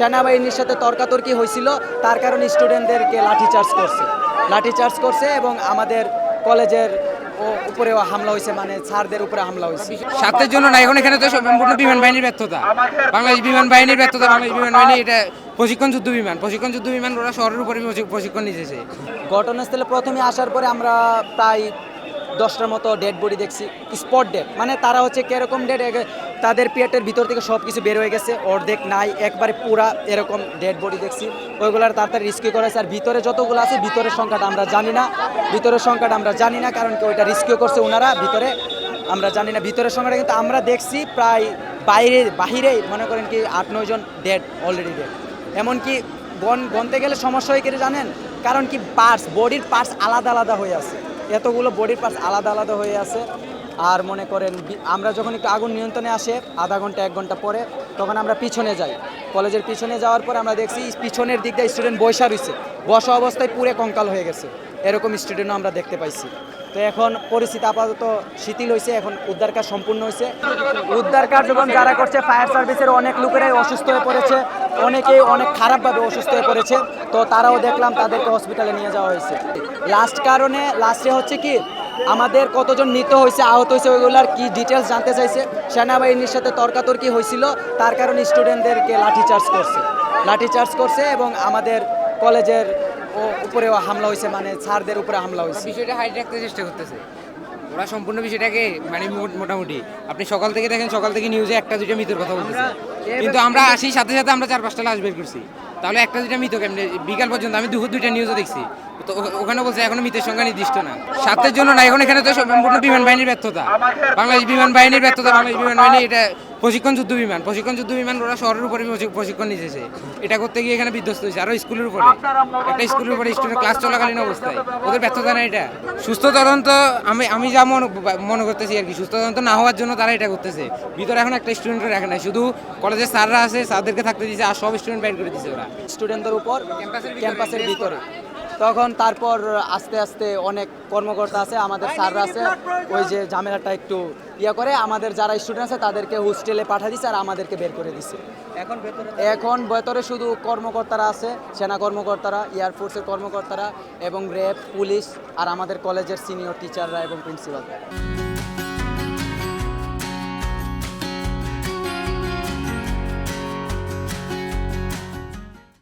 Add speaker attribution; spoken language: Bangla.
Speaker 1: সেনাবাহিনীর সাথে তর্কাতর্কি হয়েছিল। তার কারণে স্টুডেন্টদেরকে লাঠিচার্জ করছে। লাঠিচার্জ করছে এবং আমাদের কলেজের ও- উপরেও হামলা হয়েছে মানে স্যারদের উপরে হামলা হয়েছে।
Speaker 2: স্বার্থের জন্য না এখন এখানে তো সম্পূর্ণ বিমান বাহিনীর ব্যর্থতা। বাংলাদেশ বিমান বাহিনীর ব্যর্থতা বাংলাদেশ বিমান বাহিনী এটা প্রশিক্ষণ যুদ্ধ বিমান। প্রশিক্ষণ যুদ্ধ বিমান ওরা শহরের উপরে প্রশি- প্রশিক্ষণ নিতেছে
Speaker 1: ঘটনাস্থলে প্রথমে আসার পরে আমরা প্রায় দশটার মতো ডেড বডি দেখছি। স্পট ডেড মানে তারা হচ্ছে কীরকম ডেড তাদের পেটের ভিতর থেকে সব কিছু বের হয়ে গেছে, অর্ধেক নাই, একবারে পুরা এরকম ডেড বডি দেখছি। ওইগুলার তাড়াতাড়ি রিস্কিউ করেছে আর ভিতরে যতগুলো আছে, ভিতরের সংখ্যাটা আমরা জানি না। ভিতরের সংখ্যাটা আমরা জানি না, কারণ কি ওইটা রিস্কিউ করছে ওনারা, ভিতরে আমরা জানি না। ভিতরের সংখ্যাটা কিন্তু আমরা দেখছি প্রায় বাইরে বাহিরেই মনে করেন কি আট, নয় জন ডেড অলরেডি ডেড এমনকি গন গনতে গেলে সমস্যা হয়ে গেলে জানেন? কারণ কি পার্টস বডির পার্টস আলাদা আলাদা হয়ে আছে। এতগুলো বডির পার্টস আলাদা আলাদা হয়ে আছে। আর মনে করেন আমরা যখন একটু আগুন নিয়ন্ত্রণে আসে, আধা ঘণ্টা, এক ঘণ্টা পরে, তখন আমরা পিছনে যাই। কলেজের পিছনে যাওয়ার পর আমরা দেখছি পিছনের দিক দিয়ে স্টুডেন্ট বসা রয়েছে বসা অবস্থায় পুরে কঙ্কাল হয়ে গেছে। এরকম স্টুডেন্টও আমরা দেখতে পাইছি। তো এখন পরিস্থিতি আপাতত শিথিল হয়েছে এখন উদ্ধার কাজ সম্পূর্ণ হয়েছে উদ্ধার কার্যক্রম যারা করছে ফায়ার সার্ভিসের অনেক লোকেরাই অসুস্থ হয়ে পড়েছে। অনেকেই অনেক খারাপভাবে অসুস্থ হয়ে পড়েছে, তো তারাও দেখলাম তাদেরকে হসপিটালে নিয়ে যাওয়া হয়েছে। লাস্ট কারণে লাস্টে হচ্ছে কি, আমাদের কতজন মৃত হয়েছে, আহত হয়েছে, ওইগুলার কি ডিটেলস জানতে চাইছে, সেনাবাহিনীর সাথে তর্কাতর্কি হয়েছিল, তার কারণে স্টুডেন্টদেরকে লাঠিচার্জ করছে। লাঠিচার্জ করছে এবং আমাদের কলেজের উপরেও হামলা হয়েছে মানে স্যারদের উপরে হামলা হয়েছে।
Speaker 2: বিষয়টা হাইড রাখতে চেষ্টা করতেছে। ওরা সম্পূর্ণ বিষয়টাকে মানে মোট- মোটামুটি। আপনি সকাল থেকে দেখেন সকাল থেকে নিউজে একটা দুইটা মৃতের কথা বলছি কিন্তু আমরা আসি সাথে সাথে আমরা চার পাঁচটা লাশ বের করছি। তাহলে একটা দুইটা মৃত কেমনি? বিকাল পর্যন্ত আমি দুপুর দুইটা নিউজও দেখছি। তো ওখানে বলছে এখনও মৃতের সংখ্যা নির্দিষ্ট না। স্বার্থের জন্য না এখন এখানে তো সম্পূর্ণ বিমান বাহিনীর ব্যর্থতা। বাংলাদেশ বিমান বাহিনীর ব্যর্থতা বাংলাদেশ বিমান বাহিনী এটা প্রশিক্ষণ যুদ্ধ বিমান। প্রশিক্ষণ যুদ্ধ বিমান ওরা শহরের উপরে প্রশিক্ষণ নিতেছে। এটা করতে গিয়ে এখানে বিধ্বস্ত হয়েছে। আরও স্কুলের উপরে। একটা স্কুলের উপরে স্টুডেন্ট ক্লাস চলাকালীন অবস্থায়। ওদের ব্যর্থতা না এটা। সুস্থ তদন্ত আমি আমি যা মনে মনে করতেছি আর কি সুস্থ তদন্ত না হওয়ার জন্য তারা এটা করতেছে। ভিতরে এখন একটা স্টুডেন্টও রাখে নাই। শুধু কলেজের স্যাররা আছে স্যারদেরকে থাকতে দিয়েছে আর সব স্টুডেন্ট বাইর করে দিয়েছে ওরা।
Speaker 1: স্টুডেন্টদের উপর
Speaker 2: ক্যাম্পাসের
Speaker 1: ভিতরে। তখন তারপর আস্তে আস্তে অনেক কর্মকর্তা আছে আমাদের স্যাররা আছে ওই যে ঝামেলাটা একটু ইয়ে করে আমাদের যারা স্টুডেন্ট আছে তাদেরকে হোস্টেলে পাঠা দিছে আর আমাদেরকে বের করে দিছে। এখন এখন ভেতরে শুধু কর্মকর্তারা আছে সেনা কর্মকর্তারা এয়ারফোর্সের কর্মকর্তারা এবং র্যাব পুলিশ আর আমাদের কলেজের সিনিয়র টিচাররা এবং প্রিন্সিপাল